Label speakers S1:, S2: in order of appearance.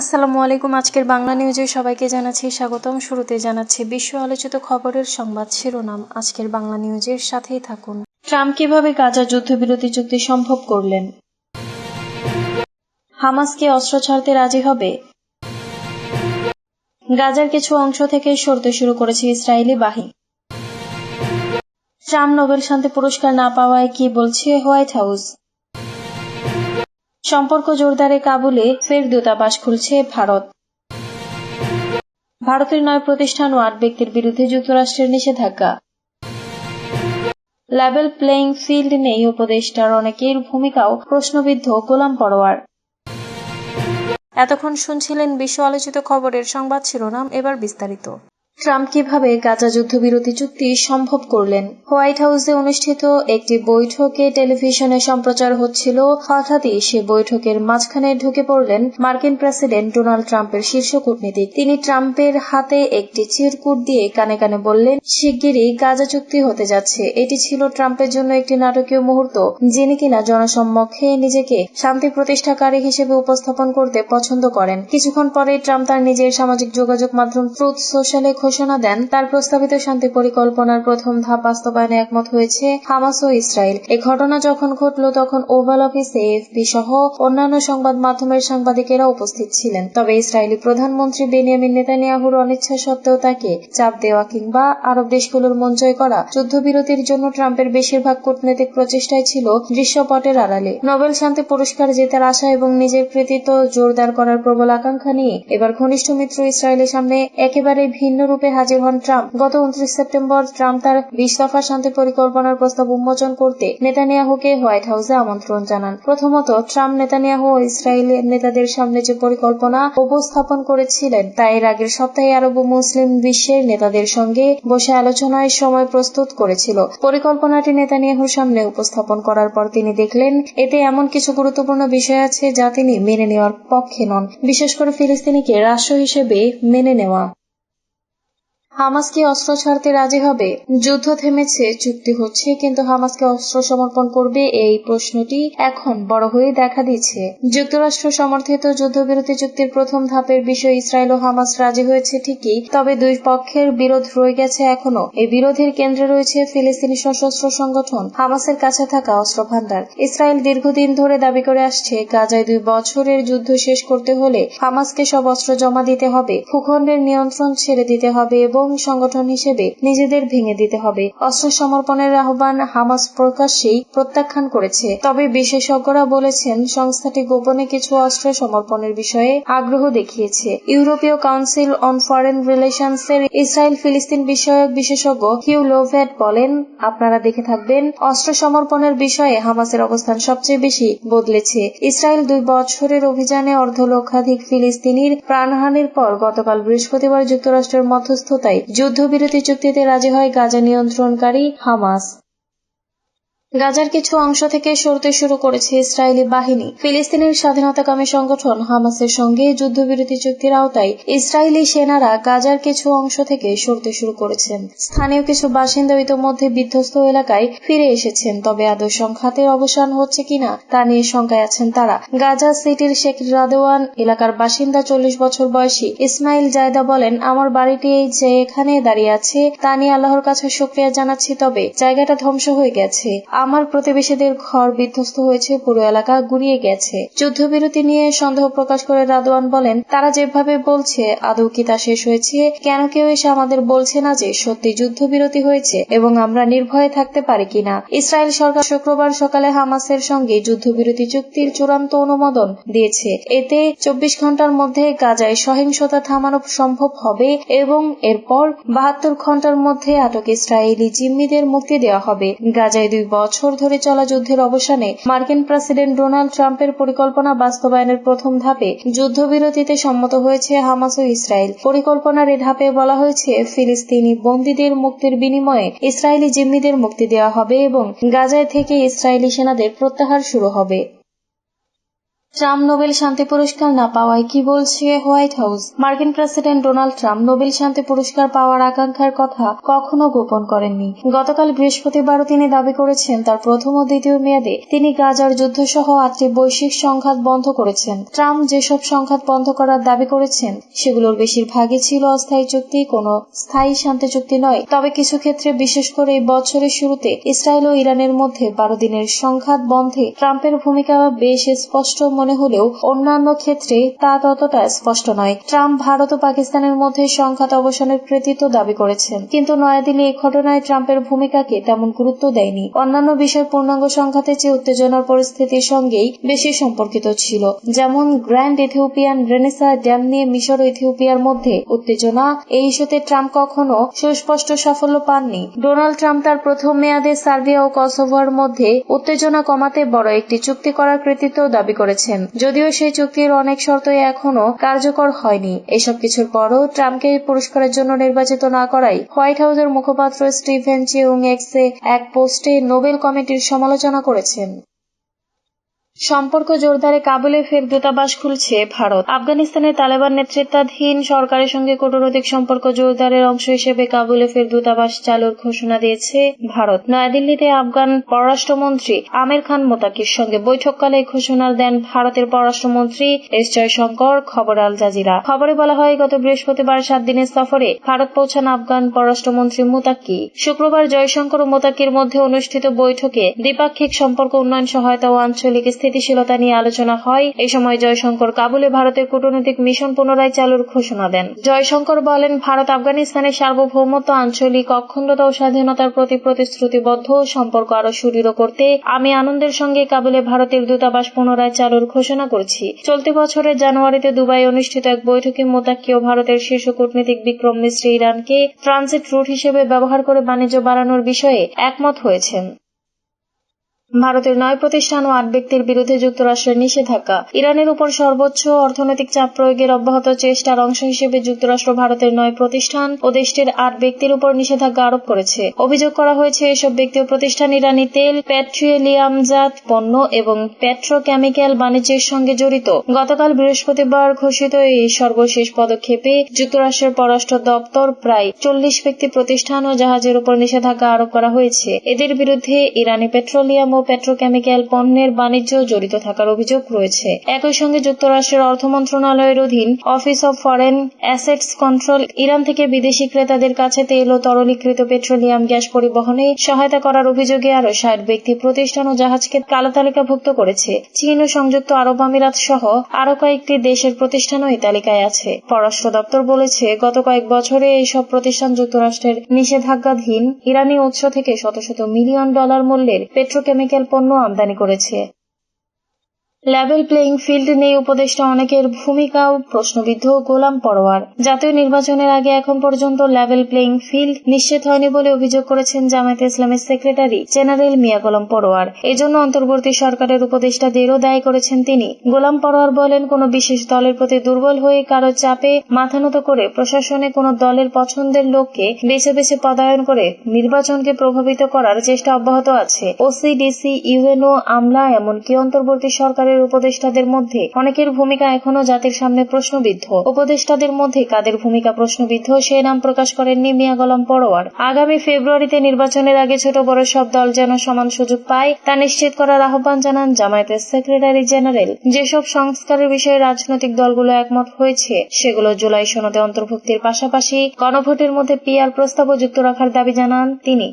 S1: আসসালামু আলাইকুম আজকের বাংলা নিউজে সবাইকে জানাচ্ছি স্বাগতম শুরুতে জানাচ্ছি বিশ্ব আলোচিত খবরের সংবাদ শিরোনাম আজকের বাংলা নিউজের সাথেই থাকুন
S2: ট্রাম্প কিভাবে গাজা যুদ্ধবিরতি চুক্তি সম্ভব করলেন হামাসকে অস্ত্র ছাড়তে রাজি হবে গাজার কিছু অংশ থেকে সরতে শুরু করেছে ইসরায়েলি বাহিনী ট্রাম্প নোবেল শান্তি পুরস্কার না পাওয়ায় কি বলছে হোয়াইট হাউস সম্পর্ক জোরদারে কাবুলে ফের দূতাবাস খুলছে ভারত ভারতের নয় প্রতিষ্ঠান ও আট ব্যক্তির বিরুদ্ধে যুক্তরাষ্ট্রের নিষেধাজ্ঞা লেভেল প্লেয়িং ফিল্ড নেই উপদেষ্টার অনেকের ভূমিকাও প্রশ্নবিদ্ধ গোলাম পরোয়ার এতক্ষণ শুনছিলেন বিশ্ব আলোচিত খবরের সংবাদ শিরোনাম এবার বিস্তারিত ট্রাম্প কিভাবে গাজা যুদ্ধবিরতি চুক্তি সম্ভব করলেন হোয়াইট হাউসে অনুষ্ঠিত একটি বৈঠকে টেলিভিশনে সম্প্রচার হচ্ছিল হঠাৎই সে বৈঠকের মাঝখানে ঢুকে পড়লেন মার্কিন প্রেসিডেন্ট ডোনাল্ড ট্রাম্পের শীর্ষ কূটনীতিক তিনি ট্রাম্পের হাতে একটি চিরকুট দিয়ে কানে কানে বললেন শিগগিরই গাজা চুক্তি হতে যাচ্ছে এটি ছিল ট্রাম্পের জন্য একটি নাটকীয় মুহূর্ত যিনি কিনা জনসম্মুখে নিজেকে শান্তি প্রতিষ্ঠাকারী হিসেবে উপস্থাপন করতে পছন্দ করেন কিছুক্ষণ পরে ট্রাম্প তার নিজের সামাজিক যোগাযোগ মাধ্যম ট্রুথ সোশ্যালে ঘোষণা দেন তার প্রস্তাবিত শান্তি পরিকল্পনার প্রথম ধাপ বাস্তবায়নে একমত হয়েছে হামাস ও ইসরায়েল এ ঘটনা যখন ঘটল তখন ওভাল অফিস এএফপি সহ অন্যান্য সংবাদ মাধ্যমের সাংবাদিকেরা উপস্থিত ছিলেন তবে ইসরায়েলি প্রধানমন্ত্রী বেনিয়ামিন নেতানিয়াহুর অনিচ্ছা সত্ত্বেও তাকে চাপ দেওয়া কিংবা আরব দেশগুলোর মন জয় করা যুদ্ধবিরতির জন্য ট্রাম্পের বেশিরভাগ কূটনৈতিক প্রচেষ্টায় ছিল দৃশ্যপটের আড়ালে নোবেল শান্তি পুরস্কার জেতার আশা এবং নিজের কৃতিত্ব জোরদার করার প্রবল আকাঙ্ক্ষা নিয়ে এবার ঘনিষ্ঠ মিত্র ইসরায়েলের সামনে একেবারে ভিন্ন ইউরোপে হাজির হন ট্রাম্প গত উনত্রিশ সেপ্টেম্বর ট্রাম্প তার বিশ দফা শান্তি পরিকল্পনার প্রস্তাব উন্মোচন করতে নেতানিয়াহুকে হোয়াইট হাউসে আমন্ত্রণ জানান প্রথমত ট্রাম্প নেতানিয়াহু ও ইসরায়েলের নেতাদের সামনে যে পরিকল্পনা উপস্থাপন করেছিলেন তা এর আগের সপ্তাহে আরব মুসলিম বিশ্বের নেতাদের সঙ্গে বসে আলোচনায় সময় প্রস্তুত করেছিল পরিকল্পনাটি নেতানিয়াহুর সামনে উপস্থাপন করার পর তিনি দেখলেন এতে এমন কিছু গুরুত্বপূর্ণ বিষয় আছে যা তিনি মেনে নেওয়ার পক্ষে নন বিশেষ করে ফিলিস্তিনিকে রাষ্ট্র হিসেবে মেনে নেওয়া হামাসকে অস্ত্র ছাড়তে রাজি হবে যুদ্ধ থেমেছে চুক্তি হচ্ছে কিন্তু হামাসকে অস্ত্র সমর্পণ করবে এই প্রশ্নটি এখন বড় হয়ে দেখা দিচ্ছে যুক্তরাষ্ট্র সমর্থিত যুদ্ধবিরতি চুক্তির প্রথম ধাপের বিষয়ে ইসরায়েল ও হামাস রাজি হয়েছে ঠিকই তবে দুই পক্ষের বিরোধ রয়ে গেছে এখনো এই বিরোধের কেন্দ্রে রয়েছে ফিলিস্তিনি সশস্ত্র সংগঠন হামাসের কাছে থাকা অস্ত্র ভান্ডার ইসরায়েল দীর্ঘদিন ধরে দাবি করে আসছে গাজায় দুই বছরের যুদ্ধ শেষ করতে হলে হামাসকে সব অস্ত্র জমা দিতে হবে ভূখণ্ডের নিয়ন্ত্রণ ছেড়ে দিতে হবে এবং সার্বভৌম সংগঠন হিসেবে নিজেদের ভেঙে দিতে হবে অস্ত্র সমর্পণের আহ্বান হামাস প্রকাশ্যেই প্রত্যাখ্যান করেছে তবে বিশেষজ্ঞরা বলেছেন সংস্থাটি গোপনে কিছু অস্ত্র সমর্পণের বিষয়ে আগ্রহ দেখিয়েছে ইউরোপীয় কাউন্সিল অন ফরেন রিলেশনস এর ইসরায়েল ফিলিস্তিন বিষয়ক বিশেষজ্ঞ হিউ লোভেট বলেন আপনারা দেখে থাকবেন অস্ত্র সমর্পণের বিষয়ে হামাসের অবস্থান সবচেয়ে বেশি বদলেছে ইসরায়েল দুই বছরের অভিযানে অর্ধ লক্ষাধিক ফিলিস্তিনির প্রাণহানির পর গতকাল বৃহস্পতিবার যুক্তরাষ্ট্রের মধ্যস্থতায় যুদ্ধবিরতি চুক্তিতে রাজি হয় গাজা নিয়ন্ত্রণকারী হামাস গাজার কিছু অংশ থেকে সরতে শুরু করেছে ইসরায়েলি বাহিনী ফিলিস্তিনের স্বাধীনতাকামী সংগঠন হামাসের সঙ্গে যুদ্ধবিরতি চুক্তির আওতায় ইসরায়েলি সেনারা গাজার কিছু অংশ থেকে সরতে শুরু করেছেন স্থানীয় কিছু বাসিন্দা ইতোমধ্যে বিধ্বস্ত এলাকায় ফিরে এসেছেন তবে আদৌ সংঘাতের অবসান হচ্ছে কিনা তা নিয়ে শঙ্কায় আছেন তারা গাজা সিটির শেখ রাদেওয়ান এলাকার বাসিন্দা চল্লিশ বছর বয়সী ইসমাইল জায়দা বলেন আমার বাড়িটি এই যে এখানে দাঁড়িয়ে আছে তা নিয়ে আল্লাহর কাছে শুক্রিয়া জানাচ্ছি তবে জায়গাটা ধ্বংস হয়ে গেছে আমার প্রতিবেশীদের ঘর বিধ্বস্ত হয়েছে পুরো এলাকা গুড়িয়ে গেছে যুদ্ধবিরতি নিয়ে সন্দেহ প্রকাশ করে রাদওয়ান বলেন তারা যেভাবে বলছে আদৌ কি তা শেষ হয়েছে কেন কেউ এসে আমাদের বলছে না যে সত্যি যুদ্ধবিরতি হয়েছে এবং আমরা নির্ভয়ে থাকতে পারি কিনা ইসরায়েল সরকার শুক্রবার সকালে হামাসের সঙ্গে যুদ্ধবিরতি চুক্তির চূড়ান্ত অনুমোদন দিয়েছে এতে চব্বিশ ঘন্টার মধ্যে গাজায় সহিংসতা থামানো সম্ভব হবে এবং এরপর বাহাত্তর ঘন্টার মধ্যে আটক ইসরায়েলি জিম্মিদের মুক্তি দেওয়া হবে গাজায় দুই বছর বছর ধরে চলা যুদ্ধের অবসানে মার্কিন প্রেসিডেন্ট ডোনাল্ড ট্রাম্পের পরিকল্পনা বাস্তবায়নের প্রথম ধাপে যুদ্ধবিরতিতে সম্মত হয়েছে হামাস ও ইসরায়েল পরিকল্পনার এ ধাপে বলা হয়েছে ফিলিস্তিনি বন্দীদের মুক্তির বিনিময়ে ইসরায়েলি জিম্মিদের মুক্তি দেওয়া হবে এবং গাজায় থেকে ইসরায়েলি সেনাদের প্রত্যাহার শুরু হবে ট্রাম্প নোবেল শান্তি পুরস্কার না পাওয়ায় কি বলছে হোয়াইট হাউস মার্কিন প্রেসিডেন্ট ডোনাল্ড ট্রাম্প নোবেল শান্তি পুরস্কার পাওয়ার আকাঙ্ক্ষার কথা কখনো গোপন করেননি গতকাল বৃহস্পতিবারও তিনি দাবি করেছেন তার প্রথম ও দ্বিতীয় মেয়াদে তিনি গাজার যুদ্ধ সহ আটটি বৈশ্বিক সংঘাত বন্ধ করেছেন ট্রাম্প যেসব সংঘাত বন্ধ করার দাবি করেছেন সেগুলোর বেশিরভাগই ছিল অস্থায়ী চুক্তি কোনো স্থায়ী শান্তি চুক্তি নয় তবে কিছু ক্ষেত্রে বিশেষ করে এই বছরের শুরুতে ইসরায়েল ও ইরানের মধ্যে বারো দিনের সংঘাত বন্ধে ট্রাম্পের ভূমিকা বেশ স্পষ্ট মনে মনে হলেও অন্যান্য ক্ষেত্রে তা ততটা স্পষ্ট নয় ট্রাম্প ভারত ও পাকিস্তানের মধ্যে সংঘাত অবসানের কৃতিত্ব দাবি করেছেন কিন্তু নয়াদিল্লি এই ঘটনায় ট্রাম্পের ভূমিকাকে তেমন গুরুত্ব দেয়নি অন্যান্য বিষয় পূর্ণাঙ্গ সংঘাতের চেয়ে উত্তেজনার পরিস্থিতির সঙ্গেই বেশি সম্পর্কিত ছিল যেমন গ্র্যান্ড ইথিওপিয়ান রেনেসা ড্যাম নিয়ে মিশর ও ইথিওপিয়ার মধ্যে উত্তেজনা এই ইস্যুতে ট্রাম্প কখনো সুস্পষ্ট সাফল্য পাননি ডোনাল্ড ট্রাম্প তার প্রথম মেয়াদে সার্বিয়া ও কসোভোর মধ্যে উত্তেজনা কমাতে বড় একটি চুক্তি করার কৃতিত্ব দাবি করেছেন করেছেন যদিও সেই চুক্তির অনেক শর্তই এখনো কার্যকর হয়নি এসব কিছুর পরও ট্রাম্পকে পুরস্কারের জন্য নির্বাচিত না করাই হোয়াইট হাউসের মুখপাত্র স্টিভেন চিউং এক্সে এক পোস্টে নোবেল কমিটির সমালোচনা করেছেন সম্পর্ক জোরদারে কাবুলে ফের দূতাবাস খুলছে ভারত আফগানিস্তানের তালেবান নেতৃত্বাধীন সরকারের সঙ্গে কূটনৈতিক সম্পর্ক জোরদারের অংশ হিসেবে কাবুলে ফের দূতাবাস চালুর ঘোষণা দিয়েছে ভারত নয়াদিল্লিতে আফগান পররাষ্ট্রমন্ত্রী আমির খান মোতাকির সঙ্গে বৈঠককালে ঘোষণা দেন ভারতের পররাষ্ট্রমন্ত্রী এস জয়শঙ্কর খবর আল জাজিরা খবরে বলা হয় গত বৃহস্পতিবার সাত দিনের সফরে ভারত পৌঁছান আফগান পররাষ্ট্রমন্ত্রী মোতাকি শুক্রবার জয়শঙ্কর ও মোতাকির মধ্যে অনুষ্ঠিত বৈঠকে দ্বিপাক্ষিক সম্পর্ক উন্নয়ন সহায়তা ও আঞ্চলিক স্থিতিশীলতা নিয়ে আলোচনা হয় এই সময় জয়শঙ্কর কাবুলে ভারতের কূটনৈতিক মিশন পুনরায় চালুর ঘোষণা দেন জয়শঙ্কর বলেন ভারত আফগানিস্তানের সার্বভৌমত্ব আঞ্চলিক অখণ্ডতা ও স্বাধীনতার প্রতি প্রতিশ্রুতিবদ্ধ সম্পর্ক আরো সুদৃঢ় করতে আমি আনন্দের সঙ্গে কাবুলে ভারতের দূতাবাস পুনরায় চালুর ঘোষণা করছি চলতি বছরের জানুয়ারিতে দুবাই অনুষ্ঠিত এক বৈঠকে মোতাক্কিও ভারতের শীর্ষ কূটনীতিক বিক্রম মিশ্রী ইরানকে ট্রানজিট রুট হিসেবে ব্যবহার করে বাণিজ্য বাড়ানোর বিষয়ে একমত হয়েছেন ভারতের নয় প্রতিষ্ঠান ও আট ব্যক্তির বিরুদ্ধে যুক্তরাষ্ট্রের নিষেধাজ্ঞা ইরানের উপর সর্বোচ্চ অর্থনৈতিক চাপ প্রয়োগের অব্যাহত চেষ্টার অংশ হিসেবে যুক্তরাষ্ট্র ভারতের নয় প্রতিষ্ঠান ও দেশটির আট ব্যক্তির উপর নিষেধাজ্ঞা আরোপ করেছে অভিযোগ করা হয়েছে এসব ব্যক্তি ও প্রতিষ্ঠান ইরানি তেল পেট্রোলিয়ামজাত পণ্য এবং পেট্রোকেমিক্যাল বাণিজ্যের সঙ্গে জড়িত গতকাল বৃহস্পতিবার ঘোষিত এই সর্বশেষ পদক্ষেপে যুক্তরাষ্ট্রের পররাষ্ট্র দপ্তর প্রায় চল্লিশ ব্যক্তি প্রতিষ্ঠান ও জাহাজের উপর নিষেধাজ্ঞা আরোপ করা হয়েছে এদের বিরুদ্ধে ইরানি পেট্রোলিয়াম ও পেট্রোকেমিক্যাল পণ্যের বাণিজ্য জড়িত থাকার অভিযোগ রয়েছে একই সঙ্গে যুক্তরাষ্ট্রের অর্থ মন্ত্রণালয়ের অধীন office of foreign assets control Iran থেকে বিদেশি ক্রেতাদের কাছে তেল ও তরলীকৃত পেট্রোলিয়াম গ্যাস পরিবহনে সহায়তা করার অভিযোগে আরও ষাট ব্যক্তি প্রতিষ্ঠান ও জাহাজকে কালো তালিকাভুক্ত করেছে চীন ও সংযুক্ত আরব আমিরাত সহ আরও কয়েকটি দেশের প্রতিষ্ঠানও এই তালিকায় আছে পররাষ্ট্র দপ্তর বলেছে গত কয়েক বছরে এইসব প্রতিষ্ঠান যুক্তরাষ্ট্রের নিষেধাজ্ঞাধীন ইরানি উৎস থেকে শত শত মিলিয়ন ডলার মূল্যের পেট্রোকেমিক্যাল কেমিক্যাল পণ্য আমদানি করেছে লেভেল প্লেইং ফিল্ড নেই উপদেষ্টা অনেকের ভূমিকাও প্রশ্নবিদ্ধ গোলাম পরোয়ার জাতীয় নির্বাচনের আগে এখন পর্যন্ত লেভেল প্লেইং ফিল্ড নিশ্চিত হয়নি বলে অভিযোগ করেছেন জামায়াতে ইসলামের সেক্রেটারি জেনারেল মিয়া গোলাম পরোয়ার এজন্য অন্তর্বর্তী সরকারের উপদেষ্টা দেরও দায়ী করেছেন তিনি গোলাম পরোয়ার বলেন কোন বিশেষ দলের প্রতি দুর্বল হয়ে কারো চাপে মাথা নত করে প্রশাসনে কোন দলের পছন্দের লোককে বেছে বেছে পদায়ন করে নির্বাচনকে প্রভাবিত করার চেষ্টা অব্যাহত আছে ওসিডিসি ইউএনও আমলা এমনকি অন্তর্বর্তী সরকারের সরকারের উপদেষ্টাদের মধ্যে অনেকের ভূমিকা এখনো জাতির সামনে প্রশ্নবিদ্ধ উপদেষ্টাদের মধ্যে কাদের ভূমিকা প্রশ্নবিদ্ধ সে নাম প্রকাশ করেননি মিয়া গলম পরোয়ার আগামী ফেব্রুয়ারিতে নির্বাচনের আগে ছোট বড় সব দল যেন সমান সুযোগ পায় তা নিশ্চিত করার আহ্বান জানান জামায়াতের সেক্রেটারি জেনারেল যেসব সংস্কারের বিষয়ে রাজনৈতিক দলগুলো একমত হয়েছে সেগুলো জুলাই সনদে অন্তর্ভুক্তির পাশাপাশি গণভোটের মধ্যে পিআর প্রস্তাবও যুক্ত রাখার দাবি জানান তিনি